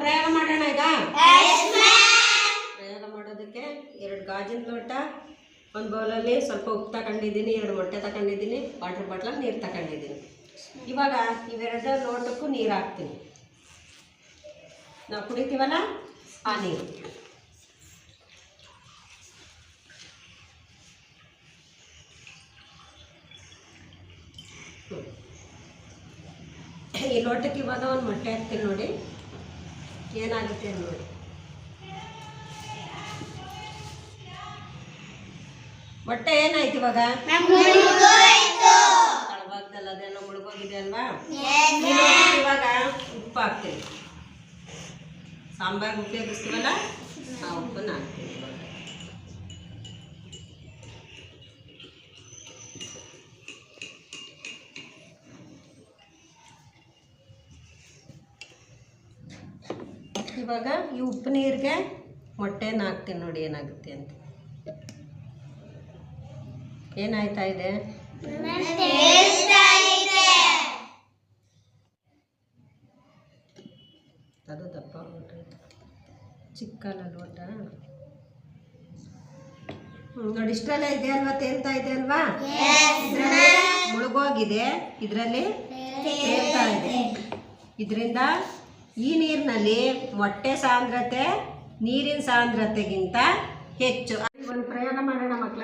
ಪ್ರಯೋಗ ಮಾಡೋಣ ಈಗ? ಪ್ರಯೋಗ ಮಾಡೋದಕ್ಕೆ ಎರಡು ಗಾಜಿನ ಲೋಟ ಒಂದು ಬೌಲಲ್ಲಿ ಸ್ವಲ್ಪ ಉಪ್ಪು ತಗೊಂಡಿದ್ದೀನಿ ಎರಡು ಮೊಟ್ಟೆ ತಗೊಂಡಿದ್ದೀನಿ ವಾಟರ್ ಬಾಟ್ಲಲ್ಲಿ ನೀರು ತಗೊಂಡಿದ್ದೀನಿ. ಇವಾಗ ಇವೆರಡು ಲೋಟಕ್ಕೂ ನೀರು ಹಾಕ್ತೀನಿ. ನಾವು ಕುಡಿತೀವಲ್ಲ? ಆ ನೀರು. ಈ ಲೋಟಕ್ಕೆ ಇವಾಗ ಒಂದು ಮೊಟ್ಟೆ ಹಾಕ್ತೀನಿ ನೋಡಿ. ಏನಾಗುತ್ತೆ ನೋಡಿ ಮೊಟ್ಟೆ ಏನಾಯ್ತು ಇವಾಗ? ತಳಭಾಗದಲ್ಲಿ ಅದೆಲ್ಲ ಮುಳುಗೋಗಿದೆ ಅಲ್ವಾ? ಇವಾಗ ಉಪ್ಪು ಹಾಕ್ತೀನಿ ಸಾಂಬಾರು ಉಪಯೋಗಿಸ್ತೀವಲ್ಲ ಆ ಉಪ್ಪನ್ನ ಹಾಕ್ತೀನಿ ಇವಾಗ ಇವಾಗ ಈ ಉಪ್ಪು ನೀರಿಗೆ ಮೊಟ್ಟೆನ ಹಾಕ್ತೀನಿ ನೋಡಿ ಏನಾಗುತ್ತೆ ಅಂತ. ಏನಾಯ್ತಾ ಇದೆ? ಅದು ದಪ್ಪ ಚಿಕ್ಕನ ಲೋಟ. ನೋಡಿ ಇಷ್ಟೆಲ್ಲ ಇದೆ ಅಲ್ವಾ? ತೇಲ್ತಾ ಇದೆ ಅಲ್ವಾ? ಮುಳುಗೋಗಿದೆ. ಇದರಲ್ಲಿ ತೇಲ್ತಾ ಇದೆ. ಇದರಿಂದ ಈ ನೀರಿನಲ್ಲಿ ಮೊಟ್ಟೆ ಸಾಂದ್ರತೆ, ನೀರಿನ ಸಾಂದ್ರತೆಗಿಂತ ಹೆಚ್ಚು. ಒಂದು ಪ್ರಯೋಗ ಮಾಡೋಣ ಮಕ್ಕಳ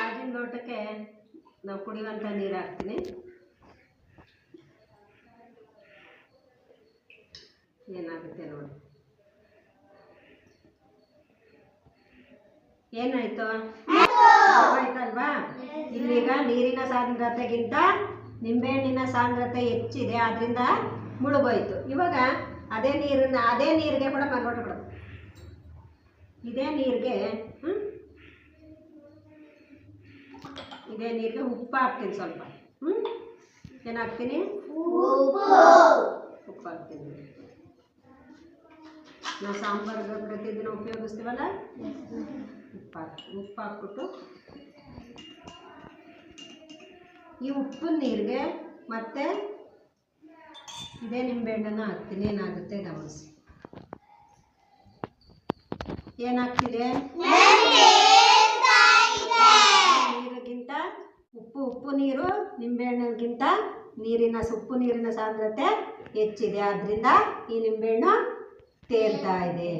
ಗಾಜಿನ ಲೋಟಕ್ಕೆ ನಾವು ಕುಡಿಯುವಂಥ ನೀರು ಹಾಕ್ತೀನಿ. ಏನಾಗುತ್ತೆ ನೋಡಿ. ಏನಾಯ್ತು? ಆಯ್ತಲ್ವಾ? ಇಲ್ಲಿಗ ನೀರಿನ ಸಾಂದ್ರತೆಗಿಂತ ನಿಂಬೆಹಣ್ಣಿನ ಸಾಂದ್ರತೆ ಹೆಚ್ಚಿದೆ ಅದರಿಂದ ಮುಳುಗೋಯ್ತು. ಇವಾಗ ಅದೇ ನೀರನ್ನ ಅದೇ ನೀರಿಗೆ ಕೂಡ ಮಲ್ಗೊಟ್ಟು ಬಿಡು. ಇದೇ ನೀರಿಗೆ? ಇದೇ ನೀರಿಗೆ ಉಪ್ಪು ಹಾಕ್ತೀನಿ ಸ್ವಲ್ಪ. ಹ್ಞೂ ಏನಾಗ್ತೀನಿ? ಉಪ್ಪು. ಹಾಕ್ತೀನಿ. ನಾವು ಸಾಂಬಾರ್ಗೆ ಪ್ರತಿದಿನ ಉಪಯೋಗಿಸ್ತೀವಲ್ಲ? ಉಪ್ಪು ಹಾಕಿ ಉಪ್ಪು ಹಾಕ್ಬಿಟ್ಟು ಈ ಉಪ್ಪು ನೀರಿಗೆ ಮತ್ತೆ ಇದೇ ನಿಂಬೆಹಣ್ಣನ್ನು ಹಾಕ್ತೀನಿ. ಏನಾಗುತ್ತೆ ಗಮನಿಸಿ. ಏನಾಗ್ತಿದೆ ನೀರಿಗಿಂತ ಉಪ್ಪು ಉಪ್ಪು ನೀರು ನಿಂಬೆಹಣ್ಣಿಗಿಂತ ನೀರಿನ ಸೊಪ್ಪು ನೀರಿನ ಸಾಂದ್ರತೆ ಹೆಚ್ಚಿದೆ. ಆದ್ದರಿಂದ ಈ ನಿಂಬೆಹಣ್ಣು ತೇಲ್ತಾ ಇದೆ.